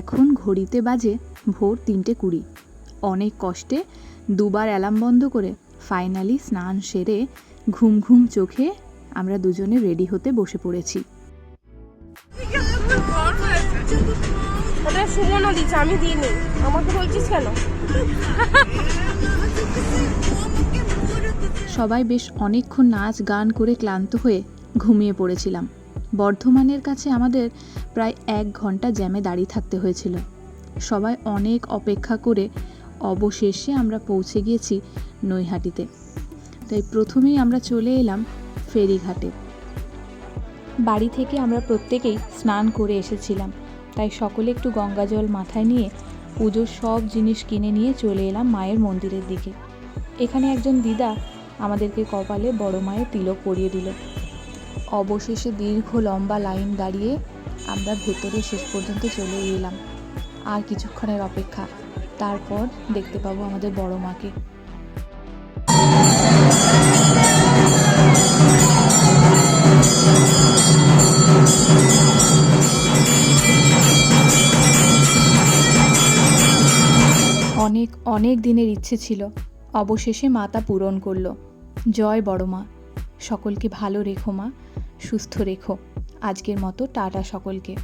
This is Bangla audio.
এখন ঘড়িতে বাজে ভোর তিনটে কুড়ি। অনেক কষ্টে দুবার অ্যালার্ম বন্ধ করে ফাইনালি স্নান সেরে ঘুম ঘুম চোখে আমরা দুজনে রেডি হতে বসে পড়েছি। ওটা সুমনও দিচ্ছে আমি দিইনি। আমাকে বলছিস কেন? সবাই বেশ অনেকক্ষণ নাচ গান করে ক্লান্ত হয়ে ঘুমিয়ে পড়েছিলাম। বর্ধমানের কাছে আমাদের প্রায় এক ঘণ্টা জ্যামে দাঁড়িয়ে থাকতে হয়েছিল। সবাই অনেক অপেক্ষা করে অবশেষে আমরা পৌঁছে গিয়েছি নৈহাটিতে। তাই প্রথমেই আমরা চলে এলাম ফেরিঘাটে। বাড়ি থেকে আমরা প্রত্যেকেই স্নান করে এসেছিলাম। তাই সকলে একটু গঙ্গা জল মাথায় নিয়ে পুজোর সব জিনিস কিনে নিয়ে চলে এলাম মায়ের মন্দিরের দিকে। এখানে একজন দিদা আমাদেরকে কপালে বড় মায়ের তিলক পরিয়ে দিল। অবশেষে দীর্ঘ লম্বা লাইন দাঁড়িয়ে আমরা ভেতরে শেষ পর্যন্ত চলে এলাম। আর কিছুক্ষণের অপেক্ষা। তারপর দেখতে পাবো আমাদের বড় মাকে। অনেক অনেক দিনের ইচ্ছে ছিল। অবশেষে মাতা পূরণ করল। জয় বড় মা। সকলকে ভালো রেখো মা সুস্থ রেখো। আজকের মতো টাটা সকলকে।